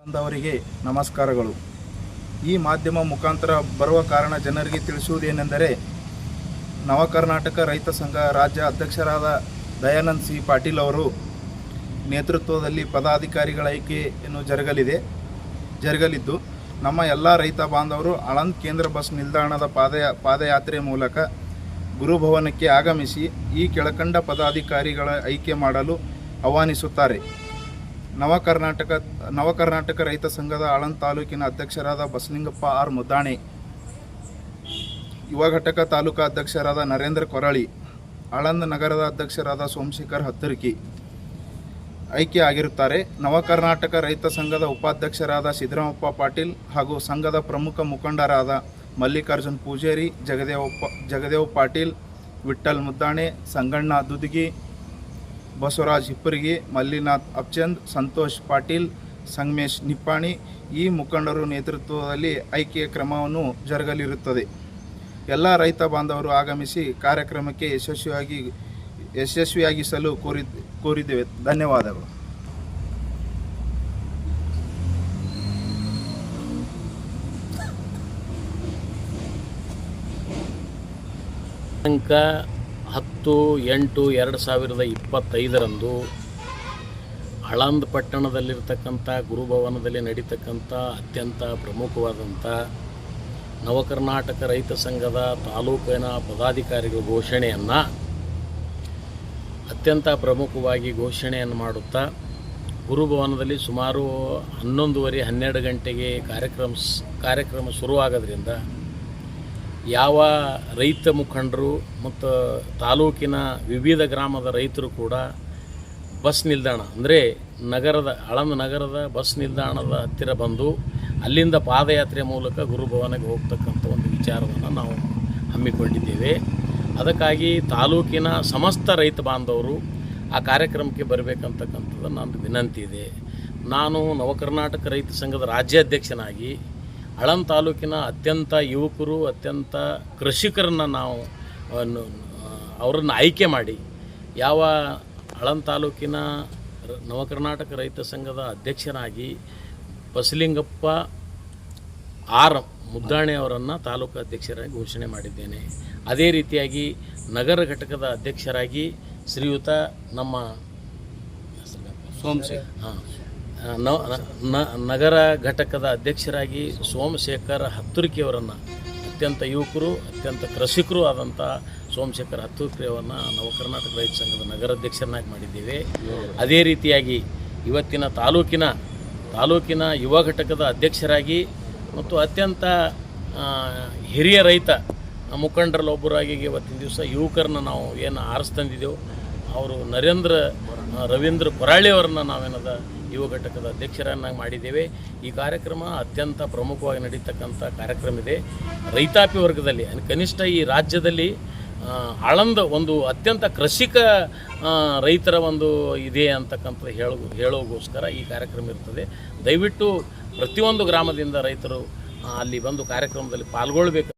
ಬಂದವರಿಗೆ ನಮಸ್ಕಾರಗಳು. ಈ ಮಾಧ್ಯಮ ಮುಖಾಂತರ ಬರುವ ಕಾರಣ ಜನರಿಗೆ ತಿಳಿಸುವುದೇನೆಂದರೆ ನವ ಕರ್ನಾಟಕ ರೈತ ಸಂಘ ರಾಜ್ಯ ಅಧ್ಯಕ್ಷರಾದ ದಯಾನಂದ್ ಸಿ ಪಾಟೀಲ್ ಅವರು ನೇತೃತ್ವದಲ್ಲಿ ಪದಾಧಿಕಾರಿಗಳ ಆಯ್ಕೆಯನ್ನು ಜರುಗಲಿದೆ, ಜರುಗಲಿದ್ದು, ನಮ್ಮ ಎಲ್ಲ ರೈತ ಬಾಂಧವರು ಆಳಂದ್ ಕೇಂದ್ರ ಬಸ್ ನಿಲ್ದಾಣದ ಪಾದಯ, ಪಾದಯಾತ್ರೆ ಮೂಲಕ ಗುರುಭವನಕ್ಕೆ ಆಗಮಿಸಿ ಈ ಕೆಳಕಂಡ ಪದಾಧಿಕಾರಿಗಳ ಆಯ್ಕೆ ಮಾಡಲು ಆಹ್ವಾನಿಸುತ್ತಾರೆ. ನವ ಕರ್ನಾಟಕ ನವ ಕರ್ನಾಟಕ ರೈತ ಸಂಘದ ಆಳಂದ ತಾಲೂಕಿನ ಅಧ್ಯಕ್ಷರಾದ ಬಸಲಿಂಗಪ್ಪ ಆರ್ ಮುದ್ದಾಣೆ, ಯುವ ಘಟಕ ತಾಲೂಕಾ ಅಧ್ಯಕ್ಷರಾದ ನರೇಂದ್ರ ಕೊರಳಿ, ಆಳಂದ ನಗರದ ಅಧ್ಯಕ್ಷರಾದ ಸೋಮಶೇಖರ್ ಹತ್ತರ್ಕಿ. ಆಯ್ಕೆ ಆಗಿರುತ್ತಾರೆ. ನವ ಕರ್ನಾಟಕ ರೈತ ಸಂಘದ ಉಪಾಧ್ಯಕ್ಷರಾದ ಸಿದ್ದರಾಮಪ್ಪ ಪಾಟೀಲ್ ಹಾಗೂ ಸಂಘದ ಪ್ರಮುಖ ಮುಖಂಡರಾದ ಮಲ್ಲಿಕಾರ್ಜುನ್ ಪೂಜೇರಿ ಜಗದೇವಪ್ಪ ಜಗದೇವ್ ಪಾಟೀಲ್, ವಿಠ್ಠಲ್ ಮುದ್ದಾಣೆ, ಸಂಗಣ್ಣ ದುದ್ಗಿ ಬಸವರಾಜ್ ಹಿಪ್ಪರಿಗೆ, ಮಲ್ಲಿನಾಥ್ ಅಪ್ಚಂದ್, ಸಂತೋಷ್ ಪಾಟೀಲ್, ಸಂಗಮೇಶ್ ನಿಪ್ಪಾಣಿ ಈ ಮುಖಂಡರು ನೇತೃತ್ವದಲ್ಲಿ ಆಯ್ಕೆಯ ಕ್ರಮವನ್ನು ಜರುಗಲಿರುತ್ತದೆ. ಎಲ್ಲ ರೈತ ಬಾಂಧವರು ಆಗಮಿಸಿ ಕಾರ್ಯಕ್ರಮಕ್ಕೆ ಯಶಸ್ವಿಯಾಗಿ, ಯಶಸ್ವಿಯಾಗಿಸಲು ಕೋರಿ, ಕೋರಿದ್ದೇವೆ. ಧನ್ಯವಾದಗಳು. ದಿನಾಂಕ ಹತ್ತು, ಎಂಟು, ಎರಡು ಸಾವಿರದ ಇಪ್ಪತ್ತೈದರಂದು ಆಳಂದ್ ಪಟ್ಟಣದಲ್ಲಿರ್ತಕ್ಕಂಥ ಗುರುಭವನದಲ್ಲಿ ನಡೀತಕ್ಕಂಥ ಅತ್ಯಂತ ಪ್ರಮುಖವಾದಂಥ ನವಕರ್ನಾಟಕ ರೈತ ಸಂಘದ ತಾಲೂಕಿನ ಪದಾಧಿಕಾರಿಗಳ ಘೋಷಣೆಯನ್ನು ಅತ್ಯಂತ ಪ್ರಮುಖವಾಗಿ ಘೋಷಣೆಯನ್ನು ಮಾಡುತ್ತಾ ಗುರುಭವನದಲ್ಲಿ ಸುಮಾರು ಹನ್ನೊಂದುವರೆ ಹನ್ನೆರಡು ಗಂಟೆಗೆ ಕಾರ್ಯಕ್ರಮ ಕಾರ್ಯಕ್ರಮ ಶುರುವಾಗೋದ್ರಿಂದ ಯಾವ ರೈತ ಮುಖಂಡರು ಮತ್ತು ತಾಲೂಕಿನ ವಿವಿಧ ಗ್ರಾಮದ ರೈತರು ಕೂಡ ಬಸ್ ನಿಲ್ದಾಣ, ಅಂದರೆ ನಗರದ, ಆಳಂದ ನಗರದ ಬಸ್ ನಿಲ್ದಾಣದ ಹತ್ತಿರ ಬಂದು ಅಲ್ಲಿಂದ ಪಾದಯಾತ್ರೆ ಮೂಲಕ ಗುರುಭವನಕ್ಕೆ ಹೋಗ್ತಕ್ಕಂಥ ಒಂದು ವಿಚಾರವನ್ನು ನಾವು ಹಮ್ಮಿಕೊಂಡಿದ್ದೇವೆ. ಅದಕ್ಕಾಗಿ ತಾಲೂಕಿನ ಸಮಸ್ತ ರೈತ ಬಾಂಧವರು ಆ ಕಾರ್ಯಕ್ರಮಕ್ಕೆ ಬರಬೇಕಂತಕ್ಕಂಥದ್ದು ನನ್ನ ವಿನಂತಿ ಇದೆ. ನಾನು ನವಕರ್ನಾಟಕ ರೈತ ಸಂಘದ ರಾಜ್ಯಾಧ್ಯಕ್ಷನಾಗಿ ಆಳಂದ್ ತಾಲೂಕಿನ ಅತ್ಯಂತ ಯುವಕರು ಅತ್ಯಂತ ಕೃಷಿಕರನ್ನು ನಾವು ಅವರನ್ನು ಆಯ್ಕೆ ಮಾಡಿ ಯಾವ ಹಳಂ ತಾಲೂಕಿನ ನವಕರ್ನಾಟಕ ರೈತ ಸಂಘದ ಅಧ್ಯಕ್ಷನಾಗಿ ಬಸಲಿಂಗಪ್ಪ ಆರ್ ಮುದ್ದಾಣೆ ಅವರನ್ನು ತಾಲೂಕು ಅಧ್ಯಕ್ಷರಾಗಿ ಘೋಷಣೆ ಮಾಡಿದ್ದೇನೆ. ಅದೇ ರೀತಿಯಾಗಿ ನಗರ ಘಟಕದ ಅಧ್ಯಕ್ಷರಾಗಿ ಶ್ರೀಯುತ ನಮ್ಮ ಸೋಮಶೇಖರ್. ಹಾಂ. ನಗರ ಘಟಕದ ಅಧ್ಯಕ್ಷರಾಗಿ ಸೋಮಶೇಖರ್ ಹತ್ತುರಿಕೆಯವರನ್ನು ಅತ್ಯಂತ ಯುವಕರು, ಅತ್ಯಂತ ಕೃಷಿಕರು ಆದಂಥ ಸೋಮಶೇಖರ್ ಹತ್ತುರಿಕೆಯವರನ್ನು ನವಕರ್ನಾಟಕ ರೈತ ಸಂಘದ ನಗರಾಧ್ಯಕ್ಷರನ್ನಾಗಿ ಮಾಡಿದ್ದೇವೆ. ಅದೇ ರೀತಿಯಾಗಿ ಇವತ್ತಿನ ತಾಲೂಕಿನ ತಾಲೂಕಿನ ಯುವ ಘಟಕದ ಅಧ್ಯಕ್ಷರಾಗಿ ಮತ್ತು ಅತ್ಯಂತ ಹಿರಿಯ ರೈತ ಮುಖಂಡರಲ್ಲಿ ಒಬ್ಬರಾಗಿ ಇವತ್ತಿನ ದಿವಸ ಯುವಕರನ್ನ ನಾವು ಏನು ಆರಿಸ್ತಂದಿದ್ದೆವು ಅವರು ನರೇಂದ್ರ, ರವೀಂದ್ರ ಕೊರಾಳಿ ಅವರನ್ನು ನಾವೇನದ ಯುವ ಘಟಕದ ಅಧ್ಯಕ್ಷರನ್ನಾಗಿ ಮಾಡಿದ್ದೇವೆ. ಈ ಕಾರ್ಯಕ್ರಮ ಅತ್ಯಂತ ಪ್ರಮುಖವಾಗಿ ನಡೀತಕ್ಕಂಥ ಕಾರ್ಯಕ್ರಮ ಇದೆ. ರೈತಾಪಿ ವರ್ಗದಲ್ಲಿ ಕನಿಷ್ಠ ಈ ರಾಜ್ಯದಲ್ಲಿ ಆಳಂದ ಒಂದು ಅತ್ಯಂತ ಕೃಷಿಕ ರೈತರ ಒಂದು ಇದೆ ಅಂತಕ್ಕಂಥ ಹೇಳೋ ಹೇಳೋಗೋಸ್ಕರ ಈ ಕಾರ್ಯಕ್ರಮ ಇರ್ತದೆ. ದಯವಿಟ್ಟು ಪ್ರತಿಯೊಂದು ಗ್ರಾಮದಿಂದ ರೈತರು ಅಲ್ಲಿ ಬಂದು ಕಾರ್ಯಕ್ರಮದಲ್ಲಿ ಪಾಲ್ಗೊಳ್ಬೇಕು.